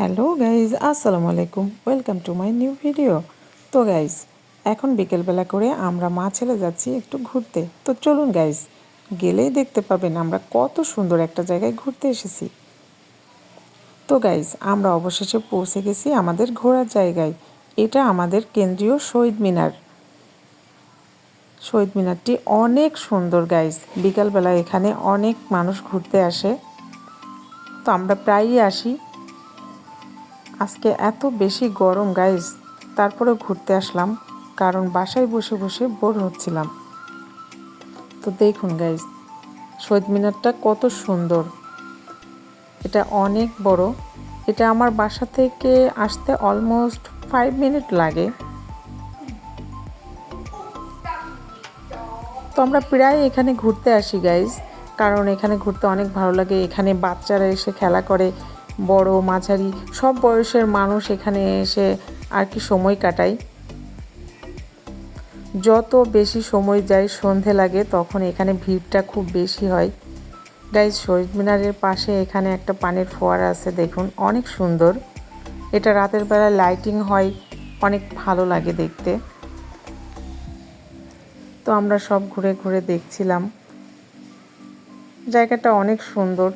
Hello guys, আসসালামু আলাইকুম। Welcome to my new video তো গাইজ, এখন বিকেলবেলা করে আমরা মা ছেলে যাচ্ছি একটু ঘুরতে। তো চলুন গাইজ, গেলেই দেখতে পাবেন আমরা কত সুন্দর একটা জায়গায় ঘুরতে এসেছি। তো গাইজ, আমরা অবশেষে পৌঁছে গেছি আমাদের ঘোরার জায়গায়। এটা আমাদের কেন্দ্রীয় শহীদ মিনার। শহীদ মিনারটি অনেক সুন্দর গাইজ। বিকালবেলা এখানে অনেক মানুষ ঘুরতে আসে। তো আমরা প্রায়ই আসি। আজকে এত বেশি গরম গাইজ তারপরে ঘুরতে আসলাম, কারণ বাসায় বসে বসে বোর হচ্ছিলাম। তো দেখুন গাইজ শহীদ মিনারটা কত সুন্দর। এটা অনেক বড়। এটা আমার বাসা থেকে আসতে অলমোস্ট ফাইভ মিনিট লাগে। তো আমরা প্রায় এখানে ঘুরতে আসি গাইজ কারণ এখানে ঘুরতে অনেক ভালো লাগে। এখানে বাচ্চারা এসে খেলা করে। বড়, মাঝারি, সব বয়সের মানুষ এখানে এসে আর কি সময় কাটায়। যত বেশি সময় যায়, সন্ধে লাগে, তখন এখানে ভিড়টা খুব বেশি হয়। গাইজ শহীদ মিনারের পাশে এখানে একটা পানির ফোয়ারা আছে, দেখুন, অনেক সুন্দর। এটা রাতের বেলা লাইটিং হয়, অনেক ভালো লাগে দেখতে। তো আমরা সব ঘুরে ঘুরে দেখছিলাম। জায়গাটা অনেক সুন্দর।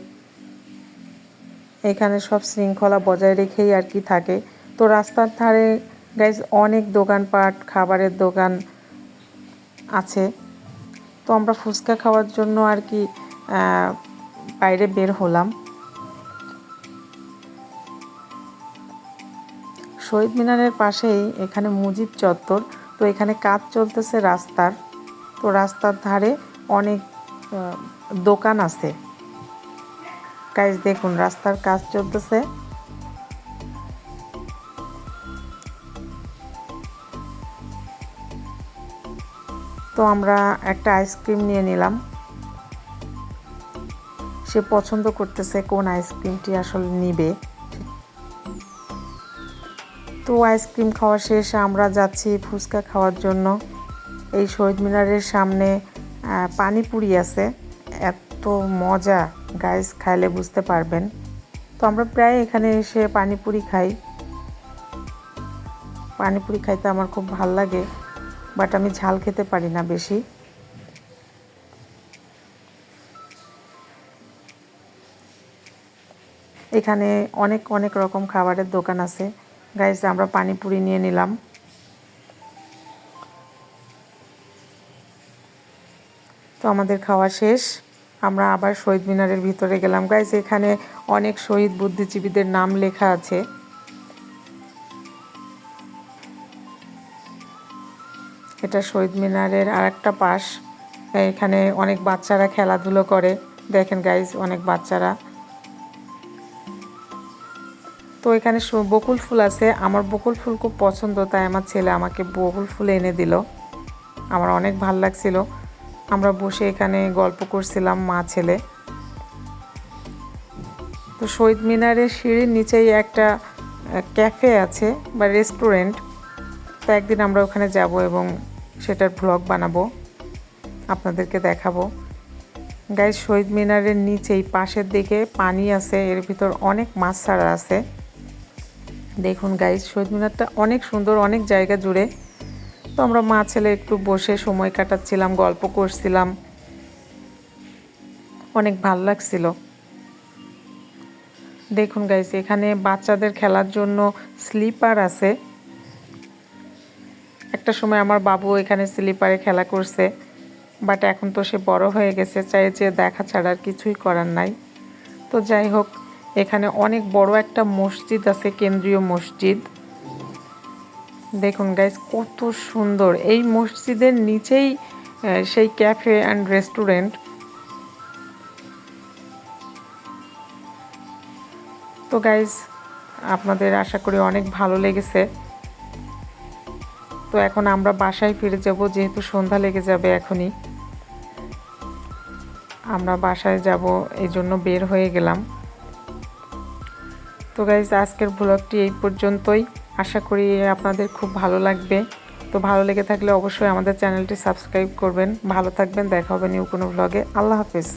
এখানে সব শৃঙ্খলা বজায় রেখেই আর কি থাকে। তো রাস্তার ধারে গাইজ অনেক দোকানপাট, খাবারের দোকান আছে। তো আমরা ফুচকা খাওয়ার জন্য আর কি বাইরে বের হলাম। শহীদ মিনারের পাশেই এখানে মুজিব চত্বর। তো এখানে কাজ চলতেছে রাস্তার। তো রাস্তার ধারে অনেক দোকান আছে। গাইজ দেখুন, রাস্তার কাজ চলতেছে। তো আমরা একটা আইসক্রিম নিয়ে নিলাম। সে পছন্দ করতেছে কোন আইসক্রিমটি আসলে নিবে। তো আইসক্রিম খাওয়া শেষে, আমরা যাচ্ছি ফুচকা খাওয়ার জন্য। এই শহীদ মিনারের সামনে পানিপুরি আছে। এত মজা। গাইস খাইলে বুঝতে পারবেন। তো আমরা প্রায় এখানে এসে পানিপুরি খাই। পানিপুরি খাইতে আমার খুব ভালো লাগে, বাট আমি ঝাল খেতে পারি না বেশি। এখানে অনেক অনেক রকম খাবারের দোকান আছে। গাইজ আমরা পানিপুরি নিয়ে নিলাম। তো আমাদের খাওয়া শেষ। আমরা আবার শহীদ মিনারের ভিতরে গেলাম। গাইজ এখানে অনেক শহীদ বুদ্ধিজীবীদের নাম লেখা আছে। এটা শহীদ মিনারের আর একটা পাশ। এখানে অনেক বাচ্চারা খেলাধুলো করে। দেখেন গাইজ অনেক বাচ্চারা। তো এখানে বকুল ফুল আছে। আমার বকুল ফুল খুব পছন্দ, তাই আমার ছেলে আমাকে বকুল ফুল এনে দিল। আমার অনেক ভালো লাগছিল। আমরা বসে এখানে গল্প করছিলাম মা ছেলে। তো শহীদ মিনারের সিঁড়ির নিচেই একটা ক্যাফে আছে বা রেস্টুরেন্ট। তো একদিন আমরা ওখানে যাব এবং সেটার ভ্লগ বানাবো, আপনাদেরকে দেখাবো। গাইজ শহীদ মিনারের নিচেই, পাশের দিকে পানি আছে, এর ভিতর অনেক মাছ ছাড়া আছে। দেখুন গাইজ শহীদ মিনারটা অনেক সুন্দর, অনেক জায়গা জুড়ে। তো আমরা মা ছেলে একটু বসে সময় কাটাচ্ছিলাম, গল্প করছিলাম। অনেক ভালো লাগছিল। দেখুন গাইস এখানে বাচ্চাদের খেলার জন্য স্লিপার আছে। একটা সময় আমার বাবু এখানে স্লিপারে খেলা করছে, বাট এখন তো সে বড় হয়ে গেছে চাই যে দেখা ছাড়া আর কিছুই করার নাই। তো যাই হোক, এখানে অনেক বড় একটা মসজিদ আছে, কেন্দ্রীয় মসজিদ। দেখুন গাইজ কত সুন্দর। এই মসজিদের নিচেই সেই ক্যাফে অ্যান্ড রেস্টুরেন্ট তো গাইজ আপনাদের আশা করি অনেক ভালো লেগেছে। তো এখন আমরা বাসায় ফিরে যাব, যেহেতু সন্ধ্যা লেগে যাবে এখনই। আমরা বাসায় যাব, এই জন্য বের হয়ে গেলাম। তো গাইজ আজকের ব্লগটি এই পর্যন্তই। আশা করি আপনাদের খুব ভালো লাগবে। তো ভালো লেগে থাকলে অবশ্যই আমাদের চ্যানেলটি সাবস্ক্রাইব করবেন। ভালো থাকবেন, দেখা হবে নিউ কোনো ব্লগে আল্লাহ হাফিজ।